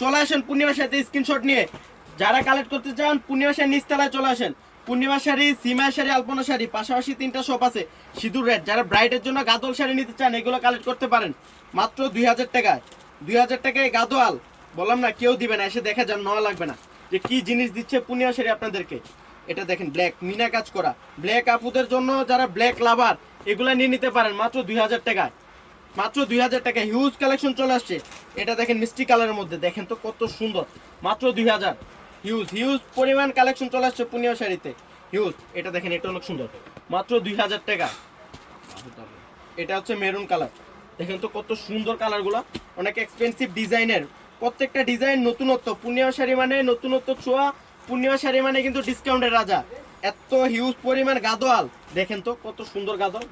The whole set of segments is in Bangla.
চলে আসেন পূর্ণিমা সাথে স্ক্রিনশট নিয়ে। যারা কালেক্ট করতে চান পূর্ণিমা শাড়ি নিচতলায় চলে আসেন। পূর্ণিমা শাড়ি সিমা শাড়ি, আলপনা শাড়ি, পাশাপাশি তিনটা শপ আছে। সিঁদুর রেড। যারা ব্রাইডের জন্য গাদল শাড়ি নিতে চান, এগুলো কালেক্ট করতে পারেন। মাত্র দুই হাজার টাকায়। দুই হাজার টাকায় গাদোয়াল। বললাম না, কেউ দিবে না, এসে দেখা যান, নেওয়া লাগবে না। যে কি জিনিস দিচ্ছে পূর্ণিমা শাড়ি আপনাদেরকে? এটা দেখেন ব্ল্যাক মিনা কাজ করা। ব্ল্যাক আপুদের জন্য যারা ব্ল্যাক লাভার এগুলো নিয়ে নিতে পারেন, মাত্র দুই হাজার টাকায়। মাত্র দুই হাজার টাকা হিউজ কালেকশন চলে আসছে। এটা দেখেন মিষ্টি কালারের মধ্যে। দেখেন তো কত সুন্দর। মাত্র দুই হাজার। হিউজ হিউজ পরিমাণ কালেকশন চলে আসছে পূর্ণিমা শাড়িতে। হিউজ এটা দেখেন, এটা অনেক সুন্দর। মাত্র দুই হাজার টাকা। এটা হচ্ছে মেরুন কালার দেখেন তো কত সুন্দর কালারগুলো অনেক এক্সপেন্সিভ ডিজাইনের প্রত্যেকটা ডিজাইন নতুনত্ব। পূর্ণিমা শাড়ি মানে নতুনত্ব ছোঁয়া। পূর্ণিমা শাড়ি মানে কিন্তু ডিসকাউন্টের রাজা। এত হিউজ পরিমাণ গাদোয়াল। দেখেন তো কত সুন্দর গাদল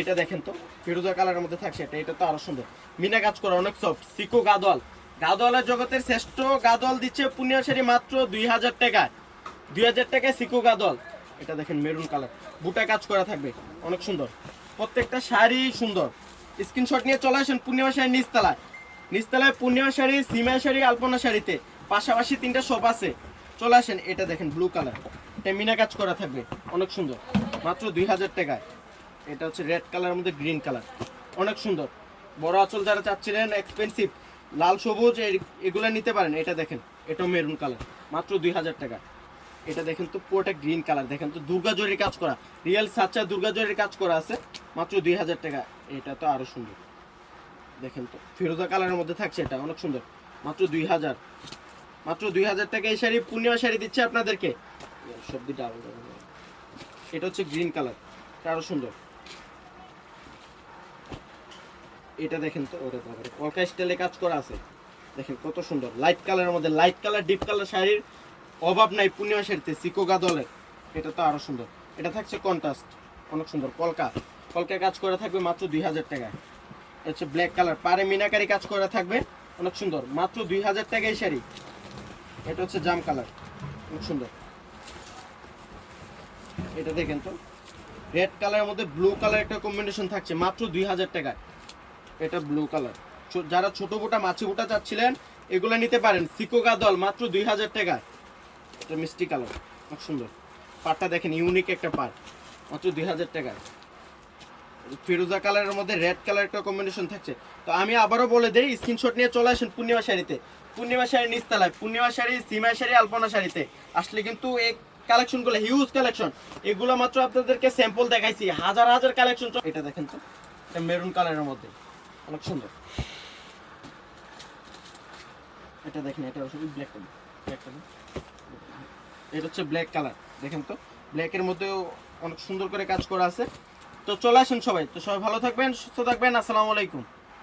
এটা দেখেন তো, ফিরোজা কালারের মধ্যে থাকছে এটা এটা তো আরও সুন্দর। মিনা কাজ করা, অনেক সফট সিকো গাদোয়াল। গাদোয়ালের জগতের শ্রেষ্ঠ গাদোয়াল দিচ্ছে পূর্ণিমা শাড়ি মাত্র দুই হাজার টাকায়। দুই হাজার টাকায় সিকো গাদোয়াল। এটা দেখেন মেরুন কালার বুটা কাজ করা থাকবে, অনেক সুন্দর। প্রত্যেকটা শাড়ি সুন্দর। স্ক্রিনশট নিয়ে চলে আসেন পূর্ণিমা শাড়ি নিচতলায়। নিচতলায় পূর্ণিমা শাড়ি সিমা শাড়ি আলপনা শাড়িতে। পাশাপাশি তিনটা শপ আছে। চলে আসেন, এটা দেখেন ব্লু কালার এটা মিনা কাজ করা থাকবে, অনেক সুন্দর। মাত্র দুই হাজার টাকায়। এটা হচ্ছে রেড কালারের মধ্যে গ্রিন কালার অনেক সুন্দর। বড় আঁচল যারা চাচ্ছিলেন এক্সপেন্সিভ লাল, সবুজ এগুলো নিতে পারেন। এটা দেখেন এটা মেরুন কালার মাত্র দুই হাজার টাকা। এটা দেখেন তো পুরোটা গ্রিন কালার দেখেন তো দুর্গা জরির কাজ করা। রিয়েল সাচ্চা দুর্গা জরির কাজ করা আছে, মাত্র দুই হাজার টাকা। এটা তো আরও সুন্দর। দেখেন তো, ফিরোজা কালারের মধ্যে থাকছে এটা, অনেক সুন্দর। মাত্র দুই হাজার। মাত্র দুই হাজার টাকা এই শাড়ি, পূর্ণিমা শাড়ি দিচ্ছে আপনাদেরকে। সবজিটা আলাদা এটা হচ্ছে গ্রিন কালার এটা আরও সুন্দর। এটা দেখেন তো ওরে বাবারে কলকা স্টাইলে কাজ করা আছে। দেখেন কত সুন্দর। লাইট কালারের মধ্যে লাইট কালার ডিপ কালার শাড়ির অভাব নাই পূর্ণিমা শাড়িতে সিকো গাদলের এটা তো আরও সুন্দর। এটা থাকছে কন্ট্রাস্ট অনেক সুন্দর। কলকা কলকা কাজ করা থাকবে মাত্র দুই হাজার টাকায় এটা হচ্ছে ব্ল্যাক কালার পারে মিনাকারি কাজ করা থাকবে। অনেক সুন্দর। মাত্র দুই হাজার টাকা এই শাড়ি। এটা হচ্ছে জাম কালার অনেক সুন্দর। এটা দেখেন তো। রেড কালারের মধ্যে ব্লু কালার একটা কম্বিনেশন থাকছে মাত্র দুই হাজার টাকায়। এটা ব্লু কালার যারা ছোট বোটা, মাছি বোটা চাচ্ছিলেন, এগুলো নিতে পারেন। সিকো গাদল মাত্র দুই হাজার টাকায় এটা মিষ্টি কালার খুব সুন্দর। পাটটা দেখেন ইউনিক একটা পাট মাত্র দুই হাজার টাকায় ফিরোজা কালারের মধ্যে রেড কালার একটা কম্বিনেশন থাকছে। তো আমি আবারও বলে দিই স্ক্রিনশট নিয়ে চলে আসেন পূর্ণিমা শাড়িতে। পূর্ণিমা শাড়ি নিচতলায়। পূর্ণিমা শাড়ি, সিমা শাড়ি, আলপনা শাড়িতে। আসলে কিন্তু এই কালেকশনগুলো হিউজ কালেকশন এগুলো মাত্র আপনাদেরকে স্যাম্পল দেখাইছি। হাজার হাজার কালেকশন এটা দেখেন তো, এটা মেরুন কালারের মধ্যে। অনেক সুন্দর। এটা দেখেন, এটা শুধু ব্ল্যাক কালার ব্ল্যাক এটা হচ্ছে ব্ল্যাক কালার দেখেন তো। ব্ল্যাকের মধ্যেও অনেক সুন্দর করে কাজ করা আছে। তো চলে আসেন সবাই। তো সবাই ভালো থাকবেন, সুস্থ থাকবেন। আসসালামু আলাইকুম।